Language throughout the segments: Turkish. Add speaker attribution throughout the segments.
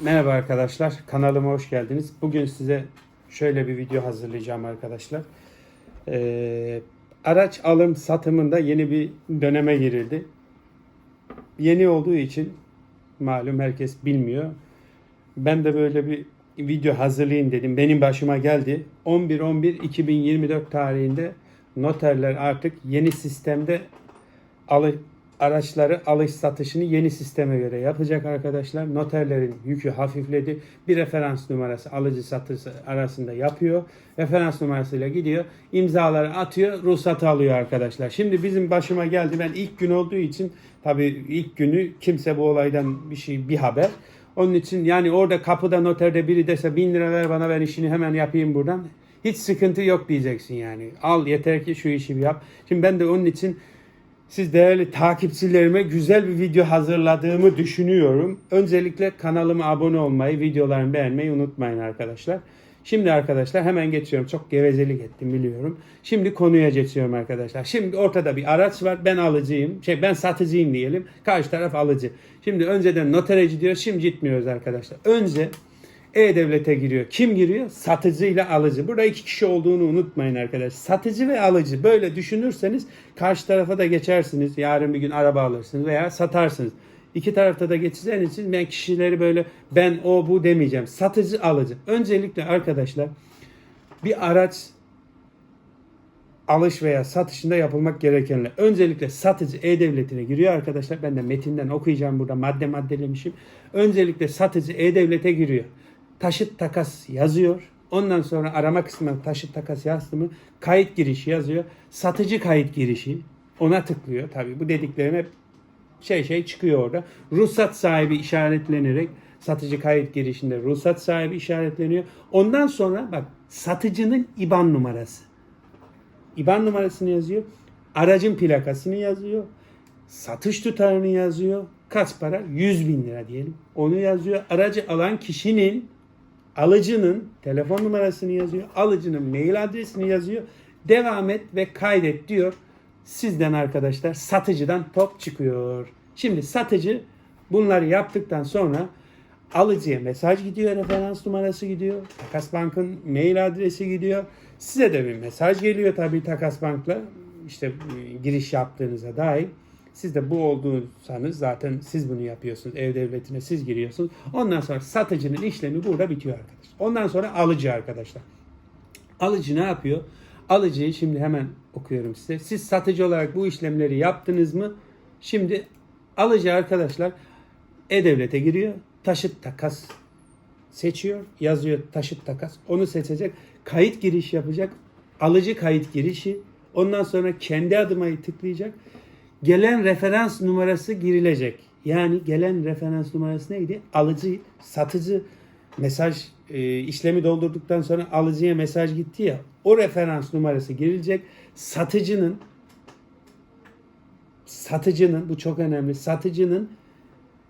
Speaker 1: Merhaba arkadaşlar, kanalıma hoş geldiniz. Bugün size şöyle bir video hazırlayacağım arkadaşlar. Ee, araç alım satımında yeni bir döneme girildi. Yeni olduğu için malum herkes bilmiyor. Ben de böyle bir video hazırlayayım dedim. Benim başıma geldi. 11-11-2024 tarihinde noterler artık yeni sistemde alı, araçları alış satışını yeni sisteme göre yapacak arkadaşlar. Noterlerin yükü hafifledi. Bir referans numarası alıcı satıcı arasında yapıyor. Referans numarasıyla gidiyor. imzaları atıyor. Ruhsatı alıyor arkadaşlar. Şimdi bizim başıma geldi. Ben ilk gün olduğu için tabii ilk günü kimse bu olaydan bir şey bir haber. Onun için yani orada kapıda noterde biri dese bin lira ver bana ben işini hemen yapayım buradan. Hiç sıkıntı yok diyeceksin yani. Al yeter ki şu işi yap. Şimdi ben de onun için siz değerli takipçilerime güzel bir video hazırladığımı düşünüyorum. Öncelikle kanalıma abone olmayı, videolarımı beğenmeyi unutmayın arkadaşlar. Şimdi arkadaşlar hemen geçiyorum. Çok gevezelik ettim biliyorum. Şimdi konuya geçiyorum arkadaşlar. Şimdi ortada bir araç var. Ben alıcıyım. Şey ben satıcıyım diyelim. Karşı taraf alıcı. Şimdi önceden notereci diyor. Şimdi gitmiyoruz arkadaşlar. Önce e-Devlet'e giriyor. Kim giriyor? Satıcı ile alıcı. Burada iki kişi olduğunu unutmayın arkadaşlar. Satıcı ve alıcı. Böyle düşünürseniz karşı tarafa da geçersiniz. Yarın bir gün araba alırsınız veya satarsınız. İki tarafta da geçeceğiniz için ben kişileri böyle ben o bu demeyeceğim. Satıcı alıcı. Öncelikle arkadaşlar bir araç alış veya satışında yapılmak gerekenler. Öncelikle satıcı e-devletine giriyor arkadaşlar. Ben de metinden okuyacağım burada madde maddelemişim. Öncelikle satıcı e-devlete giriyor. Taşıt takas yazıyor. Ondan sonra arama kısmına taşıt takas yazdı mı kayıt girişi yazıyor. Satıcı kayıt girişi ona tıklıyor. Tabii bu dediklerim hep şey şey çıkıyor orada. Ruhsat sahibi işaretlenerek satıcı kayıt girişinde ruhsat sahibi işaretleniyor. Ondan sonra bak satıcının IBAN numarası. IBAN numarasını yazıyor. Aracın plakasını yazıyor. Satış tutarını yazıyor. Kaç para? 100 bin lira diyelim. Onu yazıyor. Aracı alan kişinin alıcının telefon numarasını yazıyor. Alıcının mail adresini yazıyor. Devam et ve kaydet diyor. Sizden arkadaşlar satıcıdan top çıkıyor. Şimdi satıcı bunları yaptıktan sonra alıcıya mesaj gidiyor, referans numarası gidiyor. Takas Bank'ın mail adresi gidiyor. Size de bir mesaj geliyor tabii Takas Bank'la. İşte e, giriş yaptığınıza dair. Siz de bu olduğunuz zaten siz bunu yapıyorsunuz. Ev devletine siz giriyorsunuz. Ondan sonra satıcının işlemi burada bitiyor arkadaşlar. Ondan sonra alıcı arkadaşlar. Alıcı ne yapıyor? Alıcıyı şimdi hemen okuyorum size. Siz satıcı olarak bu işlemleri yaptınız mı? Şimdi alıcı arkadaşlar e-devlete giriyor. Taşıt takas seçiyor. Yazıyor taşıt takas. Onu seçecek. Kayıt giriş yapacak. Alıcı kayıt girişi. Ondan sonra kendi adımayı tıklayacak. Gelen referans numarası girilecek. Yani gelen referans numarası neydi? Alıcı, satıcı mesaj e, işlemi doldurduktan sonra alıcıya mesaj gitti ya. O referans numarası girilecek. Satıcının satıcının bu çok önemli. Satıcının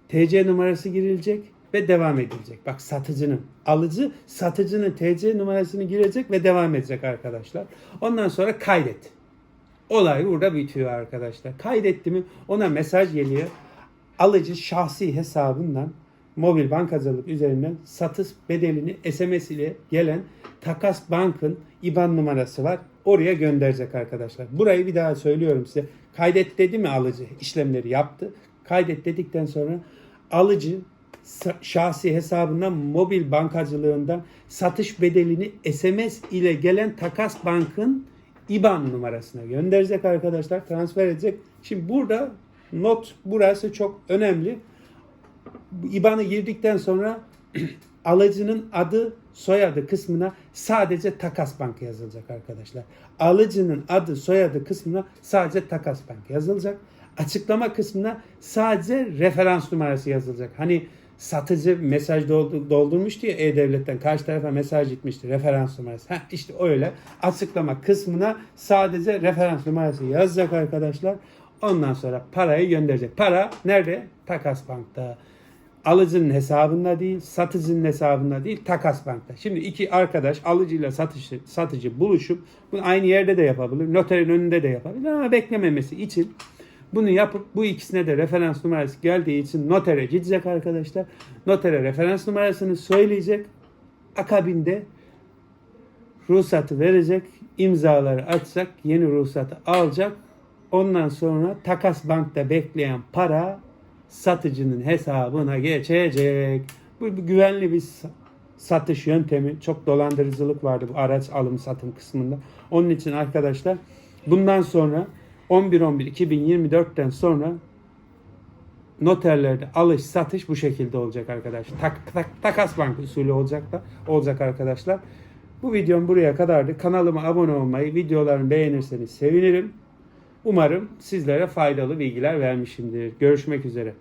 Speaker 1: TC numarası girilecek ve devam edilecek. Bak satıcının, alıcı satıcının TC numarasını girecek ve devam edecek arkadaşlar. Ondan sonra kaydet. Olay burada bitiyor arkadaşlar. Kaydetti mi ona mesaj geliyor. Alıcı şahsi hesabından mobil bankacılık üzerinden satış bedelini SMS ile gelen Takas Bank'ın IBAN numarası var. Oraya gönderecek arkadaşlar. Burayı bir daha söylüyorum size. Kaydet dedi mi alıcı? işlemleri yaptı. Kaydet dedikten sonra alıcı şahsi hesabından mobil bankacılığından satış bedelini SMS ile gelen Takas Bank'ın IBAN numarasına gönderecek arkadaşlar. Transfer edecek. Şimdi burada not burası çok önemli. IBAN'ı girdikten sonra alıcının adı soyadı kısmına sadece Takas Bank yazılacak arkadaşlar. Alıcının adı soyadı kısmına sadece Takas Bank yazılacak. Açıklama kısmına sadece referans numarası yazılacak. Hani satıcı mesaj doldurmuştu ya E-Devlet'ten karşı tarafa mesaj gitmişti referans numarası. Heh, işte öyle açıklama kısmına sadece referans numarası yazacak arkadaşlar. Ondan sonra parayı gönderecek. Para nerede? Takas Bank'ta. Alıcının hesabında değil, satıcının hesabında değil, Takas Bank'ta. Şimdi iki arkadaş alıcıyla satıcı, satıcı buluşup bunu aynı yerde de yapabilir, noterin önünde de yapabilir ama beklememesi için Bunu yapıp bu ikisine de referans numarası geldiği için notere gidecek arkadaşlar. Notere referans numarasını söyleyecek. Akabinde ruhsatı verecek, imzaları atacak, yeni ruhsatı alacak. Ondan sonra takas bankta bekleyen para satıcının hesabına geçecek. Bu, bu güvenli bir sa- satış yöntemi. Çok dolandırıcılık vardı bu araç alım satım kısmında. Onun için arkadaşlar bundan sonra 11-11-2024'ten sonra noterlerde alış satış bu şekilde olacak arkadaşlar. Tak, tak, takas bank usulü olacak da olacak arkadaşlar. Bu videom buraya kadardı. Kanalıma abone olmayı, videolarımı beğenirseniz sevinirim. Umarım sizlere faydalı bilgiler vermişimdir. Görüşmek üzere.